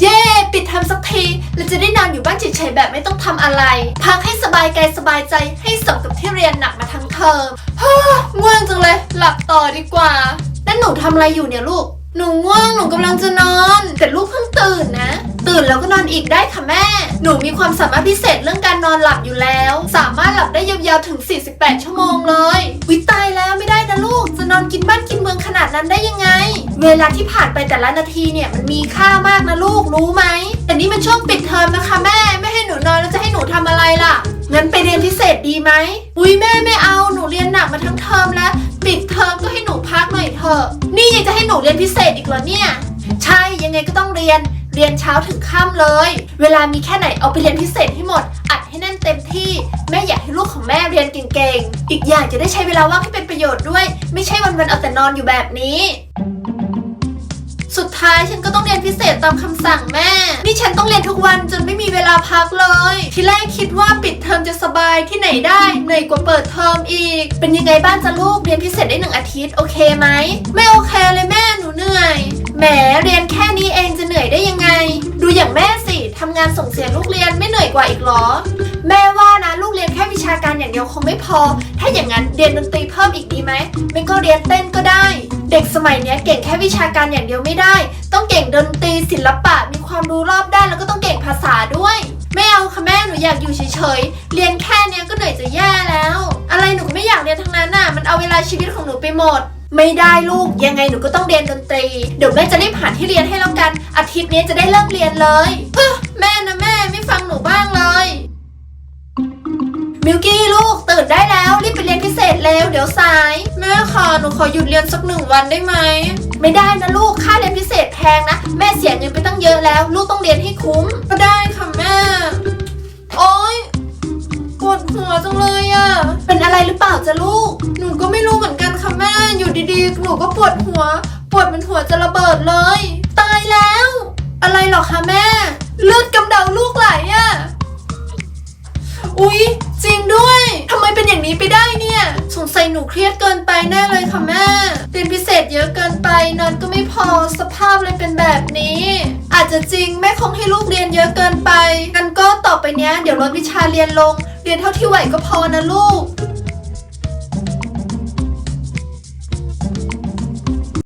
เย่ปิดทอมสักที เราจะได้นอนอยู่บ้านเฉยๆแบบไม่ต้องทำอะไร พักให้สบายกายสบายใจให้สมกับที่เรียนหนักมาทั้งเทอมฮ่าง่วงจังเลย หลับต่อดีกว่าแล้วหนูทำอะไรอยู่เนี่ยลูก หนูง่วงหนูกำลังจะนอน แต่ลูกเพิ่งตื่นนะ ตื่นแล้วก็นอนอีกได้ค่ะแม่ หนูมีความสามารถพิเศษเรื่องการนอนหลับอยู่แล้ว สามารถหลับได้ยาวๆถึง 48 ชั่วโมงเลยวิตายแล้วไม่ได้นะลูก นอนกินบ้านกินเมืองขนาดนั้นได้ยังไง เวลาที่ผ่านไปแต่ละนาทีเนี่ยมันมีค่ามากนะลูกรู้ไหม แต่นี่มันช่วงปิดเทอมนะคะแม่ ไม่ให้หนูนอนแล้วจะให้หนูทำอะไรล่ะ งั้นไปเรียนพิเศษดีไหม อุ้ยแม่ไม่เอาหนูเรียนหนักมาทั้งเทอมแล้ว ปิดเทอมก็ให้หนูพักหน่อยเถอะ นี่ยังจะให้หนูเรียนพิเศษอีกเหรอเนี่ย ใช่ยังไงก็ต้องเรียนเรียนเช้าถึงค่ำเลย เวลามีแค่ไหนเอาไปเรียนพิเศษให้หมด อัดให้แน่นเต็มที่ แม่อย่า แม่เรียนเก่งๆ อีกอย่างจะได้ใช้เวลาว่างให้เป็นประโยชน์ด้วย ไม่ใช่วันๆเอาแต่นอนอยู่แบบนี้ สุดท้ายฉันก็ต้องเรียนพิเศษตามคำสั่งแม่ นี่ฉันต้องเรียนทุกวันจนไม่มีเวลาพักเลย ที่แรกคิดว่าปิดเทอมจะสบายที่ไหนได้เหนื่อยกว่าเปิดเทอมอีก เป็นยังไงบ้างจ๊ะลูกเรียนพิเศษได้หนึ่งอาทิตย์โอเคไหมไม่โอเคเลยแม่หนูเหนื่อยแหมเรียนแค่นี้เองจะเหนื่อยได้ยังไง ดูอย่างแม่สิทำงานส่งเสียลูกเรียนไม่เหนื่อยกว่าอีกหรอ แม่ว่า อย่างเดียวคงไม่พอ ถ้าอย่างนั้นเรียนดนตรีเพิ่มอีกดีไหมไม่ก็เรียนเต้นก็ได้ เด็กสมัยเนี้ยเก่งแค่วิชาการอย่างเดียวไม่ได้ ต้องเก่งดนตรีศิลปะมีความรู้รอบด้านแล้วก็ต้องเก่งภาษาด้วยไม่เอาค่ะแม่หนูอยากอยู่เฉยๆ เรียนแค่เนี้ยก็เหนื่อยจะแย่แล้ว อะไรหนูก็ไม่อยากเรียนทั้งนั้นน่ะ มันเอาเวลาชีวิตของหนูไปหมด ไม่ได้ลูกยังไงหนูก็ต้องเรียนดนตรี เดี๋ยวแม่จะรีบหาที่เรียนให้แล้วกัน อาทิตย์นี้จะได้เริ่มเรียนเลย มิวกี้ลูกตื่นได้แล้วรีบไปเรียนพิเศษเร็วเดี๋ยวสายแม่ค่ะหนูขอหยุดเรียนสักหนึ่งวันได้ไหมไม่ได้นะลูกค่าเรียนพิเศษแพงนะ แม่เสียเงินไปตั้งเยอะแล้ว ลูกต้องเรียนให้คุ้ม ก็ได้ค่ะแม่โอ๊ยปวดหัวจังเลยอะเป็นอะไรหรือเปล่าจ๊ะลูก หนูก็ไม่รู้เหมือนกันค่ะแม่ อยู่ดีๆ หนูก็ปวดหัว ปวดเหมันหัวจะระเบิดเลย ตายแล้ว อะไรหรอคะแม่ เลือด นไปนอนก็ไม่พอสภาพเลยเป็นแบบนี้ อาจจะจริงแม่คงให้ลูกเรียนเยอะเกินไปงั้นก็ต่อไปเนี้ยเดี๋ยวลดวิชาเรียนลง เรียนเท่าที่ไหวก็พอนะลูก